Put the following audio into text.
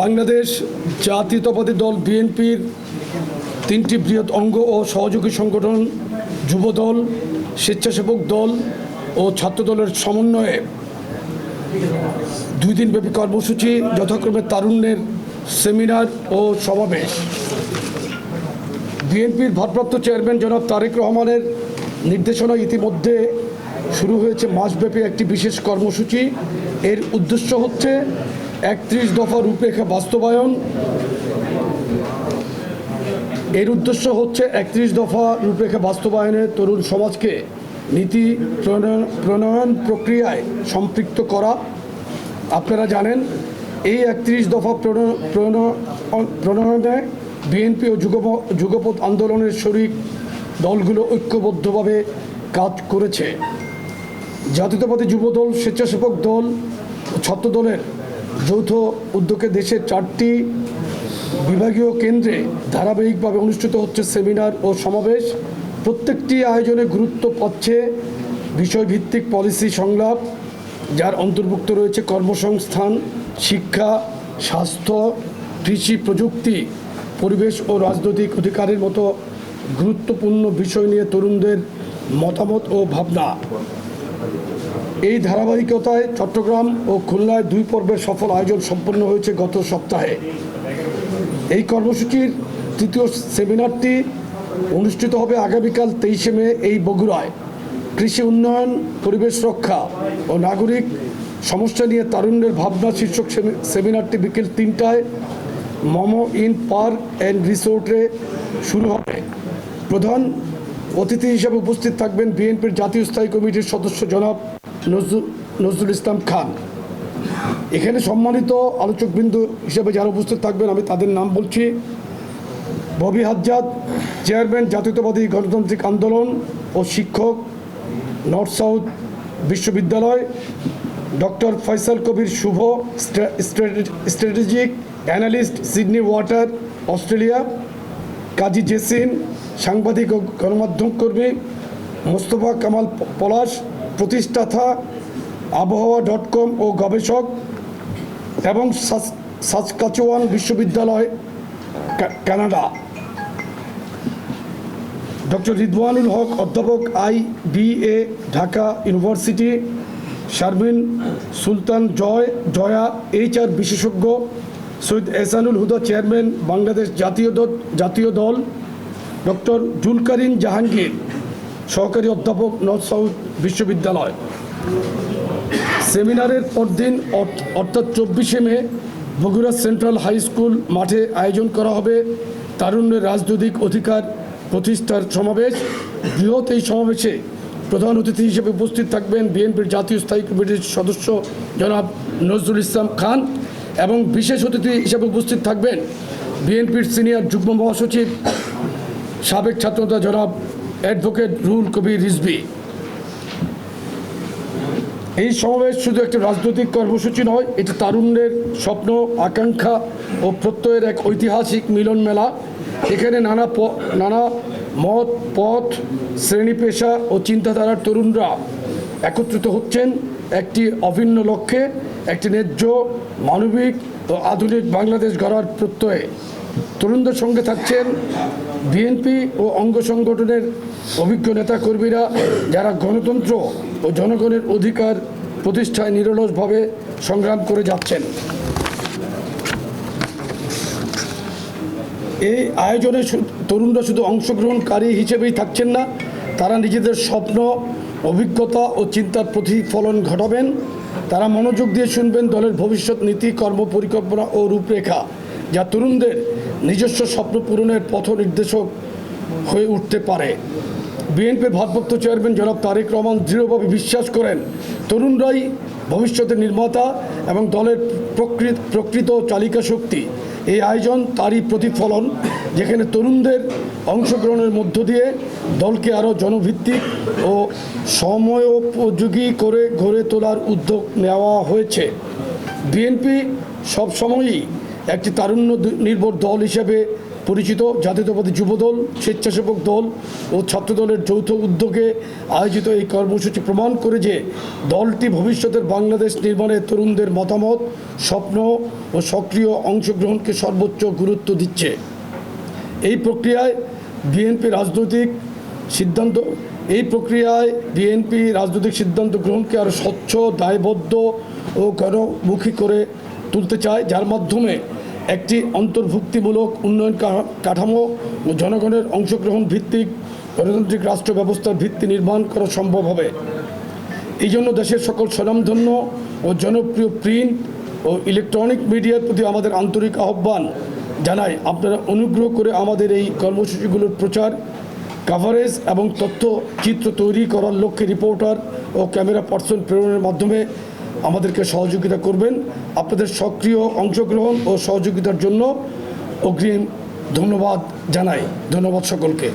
বাংলাদেশ জাতীয়তাবাদী দল বিএনপির তিনটি বৃহৎ অঙ্গ ও সহযোগী সংগঠন, যুবদল, স্বেচ্ছাসেবক দল ও ছাত্রদলের সমন্বয়ে দুই দিনব্যাপী কর্মসূচি, যথাক্রমে তারুণ্যের সেমিনার ও সমাবেশ। বিএনপির ভারপ্রাপ্ত চেয়ারম্যান জনাব তারেক রহমানের নির্দেশনা ইতিমধ্যে শুরু হয়েছে মাসব্যাপী একটি বিশেষ কর্মসূচি। এর উদ্দেশ্য হচ্ছে একত্রিশ দফা রূপরেখা বাস্তবায়ন। এর উদ্দেশ্য হচ্ছে একত্রিশ দফা রূপরেখা বাস্তবায়নে তরুণ সমাজকে নীতি প্রণয়ন প্রণয়ন প্রক্রিয়ায় সম্পৃক্ত করা। আপনারা জানেন, এই একত্রিশ দফা প্রণ- প্রণ- প্রণয়নে বিএনপি ও যুগপ, যুগপথ আন্দোলনের শরিক দলগুলো ঐক্যবদ্ধভাবে কাজ করেছে। জাতীয়তাবাদী যুবদল, স্বেচ্ছাসেবক দল, ছাত্রদলের যৌথ উদ্যোগে দেশের চারটি বিভাগীয় কেন্দ্রে ধারাবাহিকভাবে অনুষ্ঠিত হচ্ছে সেমিনার ও সমাবেশ। প্রত্যেকটি আয়োজনে গুরুত্ব পাচ্ছে বিষয়ভিত্তিক পলিসি সংলাপ, যার অন্তর্ভুক্ত রয়েছে কর্মসংস্থান, শিক্ষা, স্বাস্থ্য, কৃষি প্রযুক্তি, পরিবেশ ও রাজনৈতিক অধিকারের মতো গুরুত্বপূর্ণ বিষয় নিয়ে তরুণদের মতামত ও ভাবনা। এই ধারাবাহিকতায় চট্টগ্রাম ও খুলনায় দুই পর্বের সফল আয়োজন সম্পন্ন হয়েছে গত সপ্তাহে। এই কর্মসূচির তৃতীয় সেমিনারটি অনুষ্ঠিত হবে আগামীকাল তেইশে মে এই বগুড়ায়। কৃষি উন্নয়ন, পরিবেশ রক্ষা ও নাগরিক সমস্যা নিয়ে তারুণ্যের ভাবনা শীর্ষক সেমি- সেমিনারটি বিকেল তিনটায় মমো ইন পার্ক অ্যান্ড রিসোর্টে শুরু হবে। প্রধান অতিথি হিসেবে উপস্থিত থাকবেন বিএনপির জাতীয় স্থায়ী কমিটির সদস্য জনাব নজরুল ইসলাম খান। এখানে সম্মানিত আলোচকবৃন্দ হিসেবে যারা উপস্থিত থাকবেন, আমি তাদের নাম বলছি। ববি হাজ্জাদ, চেয়ারম্যান জাতীয়তাবাদী গণতান্ত্রিক আন্দোলন ও শিক্ষক, নর্থ সাউথ বিশ্ববিদ্যালয়। Doctor Faisal Kabir Shuvo strategic analyst Sydney Water, Australia. Kazi Jesin সাংবাদিক ও গণমাধ্যম কর্মী মোস্তফা কামাল পলাশ, প্রতিষ্ঠাতা আবহাওয়া ডট কম ও গবেষক এবং সাস- সাসকাচুয়ান বিশ্ববিদ্যালয় কানাডা। ডক্টর রিদওয়ানুল হক, অধ্যাপক I B A, Dhaka university, Sharmin Sultan Joy, Joya HR বিশেষজ্ঞ, সৈয়দ এহসানুল হুদা, চেয়ারম্যান, বাংলাদেশ জাতীয় জাতীয় দল ডক্টর জুলকারিন জাহাঙ্গীর, সহকারী অধ্যাপক নর্থ সাউথ বিশ্ববিদ্যালয়। সেমিনারের পরদিন অর্থ- অর্থাৎ চব্বিশে May, Bogura central high school মাঠে আয়োজন করা হবে তারুণ্যের রাজনৈতিক অধিকার প্রতিষ্ঠার সমাবেশ। বৃহৎ এই সমাবেশে প্রধান অতিথি হিসেবে উপস্থিত থাকবেন বিএনপির জাতীয় স্থায়ী কমিটির সদস্য জনাব নজরুল ইসলাম খান এবং বিশেষ অতিথি হিসেবে উপস্থিত থাকবেন বিএনপির সিনিয়র যুগ্ম মহাসচিব সাবেক ছাত্রনেতা জনাব অ্যাডভোকেট রুল কবির রিজভি। এই সমাবেশ শুধু একটি রাজনৈতিক কর্মসূচি নয়, এটি তারুণ্যের স্বপ্ন, আকাঙ্ক্ষা ও প্রত্যয়ের এক ঐতিহাসিক মিলন মেলা। এখানে নানা নানা মত, পথ, শ্রেণি পেশা ও চিন্তাধারার তরুণরা একত্রিত হচ্ছেন। একটি অভিন্ন লক্ষ্যে, একটি ন্যায্য, মানবিক ও আধুনিক বাংলাদেশ গড়ার প্রত্যয়ে। তরুণদের সঙ্গে থাকছেন বিএনপি ও অঙ্গ সংগঠনের অভিজ্ঞ নেতাকর্মীরা যারা গণতন্ত্র ও জনগণের অধিকার প্রতিষ্ঠায় নিরলসভাবে সংগ্রাম করে যাচ্ছেন। এই আয়োজনে তরুণরা শুধু অংশগ্রহণকারী হিসেবেই থাকছেন না, তারা নিজেদের স্বপ্ন, অভিজ্ঞতা ও চিন্তার প্রতিফলন ঘটাবেন। তারা মনোযোগ দিয়ে শুনবেন দলের ভবিষ্যৎ নীতি কর্ম পরিকল্পনা ও রূপরেখা। যা তরুণদের নিজস্ব স্বপ্ন পূরণের পথ নির্দেশক হয়ে উঠতে পারে। বিএনপির ভারপ্রাপ্ত চেয়ারম্যান জনাব তারেক রহমান দৃঢ়ভাবে বিশ্বাস করেন, তরুণরাই ভবিষ্যতের নির্মাতা এবং দলের প্রকৃত প্রকৃত চালিকা শক্তি। এই আয়োজন তারই প্রতিফলন, যেখানে তরুণদের অংশগ্রহণের মধ্য দিয়ে দলকে আরও জনভিত্তিক ও সময়োপযোগী করে গড়ে তোলার উদ্যোগ নেওয়া হয়েছে। বিএনপি সবসময়ই একটি তারুণ্য নির্ভর দল হিসেবে পরিচিত, জাতীয়তাবাদী যুবদল, স্বেচ্ছাসেবক দল ও ছাত্রদলের যৌথ উদ্যোগে আয়োজিত এই কর্মসূচি প্রমাণ করে যে দলটি ভবিষ্যতের বাংলাদেশ নির্মাণে তরুণদের মতামত, স্বপ্ন ও সক্রিয় অংশগ্রহণকে সর্বোচ্চ গুরুত্ব দিচ্ছে। এই প্রক্রিয়ায় বিএনপি রাজনৈতিক সিদ্ধান্ত, এই প্রক্রিয়ায় বিএনপি রাজনৈতিক সিদ্ধান্ত গ্রহণকে আরও স্বচ্ছ, দায়বদ্ধ ও গণমুখী করে তুলতে চায়, যার মাধ্যমে একটি অন্তর্ভুক্তিমূলক উন্নয়ন কাঠামো ও জনগণের অংশগ্রহণ ভিত্তিক গণতান্ত্রিক রাষ্ট্র ব্যবস্থার ভিত্তি নির্মাণ করা সম্ভব হবে। এই জন্য দেশের সকল স্বনামধন্য ও জনপ্রিয় প্রিন্ট ও ইলেকট্রনিক মিডিয়ার প্রতি আমাদের আন্তরিক আহ্বান জানাই। আপনারা অনুগ্রহ করে আমাদের এই কর্মসূচিগুলোর প্রচার কাভারেজ এবং তথ্য চিত্র তৈরি করার লক্ষ্যে রিপোর্টার ও ক্যামেরা পার্সন প্রেরণের মাধ্যমে আমাদেরকে সহযোগিতা করবেন। আপনাদের সক্রিয় অংশগ্রহণ ও সহযোগিতার জন্য অগ্রিম ধন্যবাদ জানাই। ধন্যবাদ সকলকে।